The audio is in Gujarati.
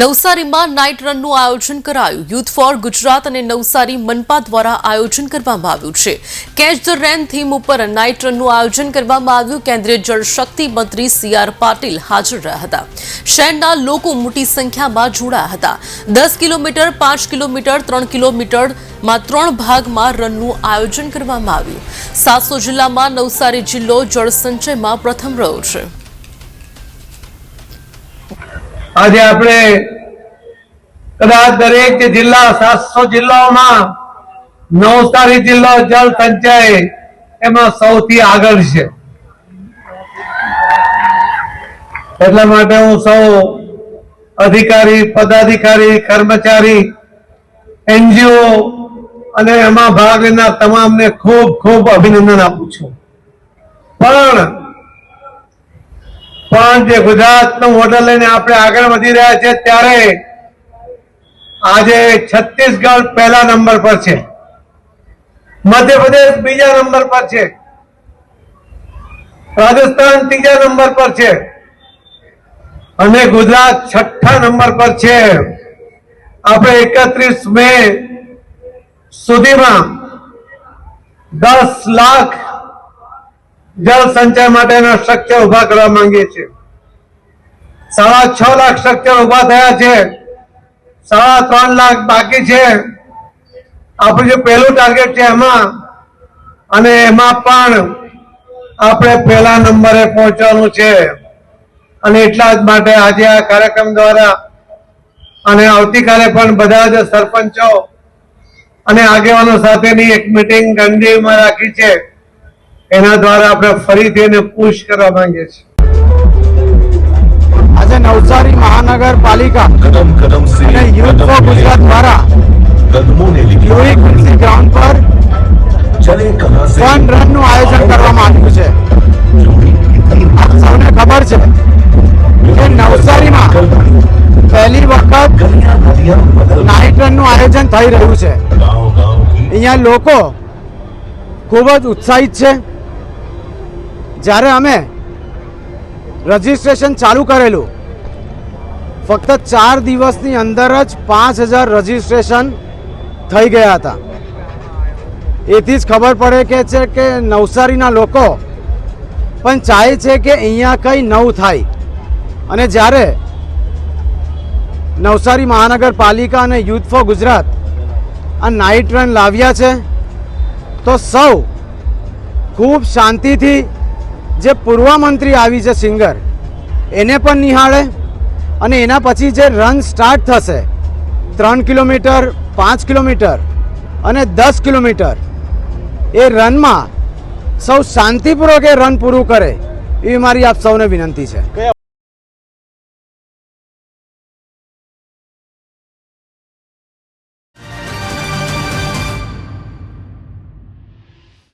નવસારીમાં નાઇટ રનનું આયોજન કરાયું. યુથ ફોર ગુજરાત અને નવસારી મનપા દ્વારા આયોજન કરવામાં આવ્યું છે. કેચ ધ રેન થીમ ઉપર નાઇટ રનનું આયોજન કરવામાં આવ્યું. કેન્દ્રીય જળશક્તિ મંત્રી સી આર પાટીલ હાજર રહ્યા હતા. શહેરના લોકો મોટી સંખ્યામાં જોડાયા હતા. દસ કિલોમીટર, પાંચ કિલોમીટર, ત્રણ કિલોમીટરમાં ત્રણ ભાગમાં રનનું આયોજન કરવામાં આવ્યું. સાતસો જિલ્લામાં નવસારી જિલ્લો જળસંચયમાં પ્રથમ રહ્યો છે. આજે આપણે કદાચ દરેક જિલ્લા, સાતસો જિલ્લાઓમાં નવસારી જિલ્લો જળ સંચય એમાં સૌથી આગળ છે. એટલા માટે હું સૌ અધિકારી, પદાધિકારી, કર્મચારી, એનજીઓ અને એમાં ભાગ લેનાર તમામને ખૂબ ખૂબ અભિનંદન આપું છું. પણ પણ જે ગુજરાતનું મોડલ લઈને આપણે આગળ વધી રહ્યા છે ત્યારે આજે છત્તીસગઢ પહેલા નંબર પર છે. મધ્યપ્રદેશ બીજા નંબર પર છે. રાજસ્થાન ત્રીજા નંબર પર છે. અને ગુજરાત છઠ્ઠા નંબર પર છે. આપણે એકત્રીસ મે સુધીમાં દસ લાખ જળ સંચય માટેના સ્ટ્રક્ચર ઊભા કરવા માંગીએ છીએ. સાડા છ લાખ સ્ટ્રક્ચર ઊભા થયા છે. સાડા ત્રણ લાખ બાકી છે. આપણું જે પહેલું ટાર્ગેટ છે એમાં, અને એમાં પણ આપણે પહેલા નંબરે પહોંચવાનું છે. અને એટલા જ માટે આજે આ કાર્યક્રમ દ્વારા, અને આવતીકાલે પણ બધા જ સરપંચો અને આગેવાનો સાથેની એક મિટિંગ ગંદીમાં રાખી છે. એના દ્વારા આપણે ફરીથી એને પુશ કરવા માંગીએ છીએ. આજે નવસારી મહાનગરપાલિકા કદમ કદમ અને યુથ ગુજરાત દ્વારા કદમોને લીધી ગ્રાઉન્ડ પર આયોજન કરવામાં આવ્યું છે. આપ ખબર છે નવસારીમાં પહેલી વખત નાઇટ રનનું આયોજન થઈ રહ્યું છે. અહીંયા લોકો ખૂબ જ ઉત્સાહિત છે. જ્યારે અમે રજીસ્ટ્રેશન ચાલુ કરેલું, ફક્ત ચાર દિવસની અંદર જ પાંચ હજાર રજિસ્ટ્રેશન થઈ ગયા હતા. એથી જ ખબર પડે કે છે કે નવસારીના લોકો પણ ચાહે છે કે અહીંયા કંઈ નવું થાય. અને જ્યારે નવસારી મહાનગરપાલિકા અને યુથ ફોર ગુજરાત આ નાઇટ રન લાવ્યા છે, તો સૌ ખૂબ શાંતિથી જે પૂર્વ મંત્રી આવી છે સિંગર, એને પણ નિહાળે અને એના પછી જે રન સ્ટાર્ટ થશે, ત્રણ કિલોમીટર, પાંચ કિલોમીટર અને દસ કિલોમીટર, એ રનમાં સૌ શાંતિપૂર્વક એ રન પૂરું કરે, એવી મારી આપ સૌને વિનંતી છે.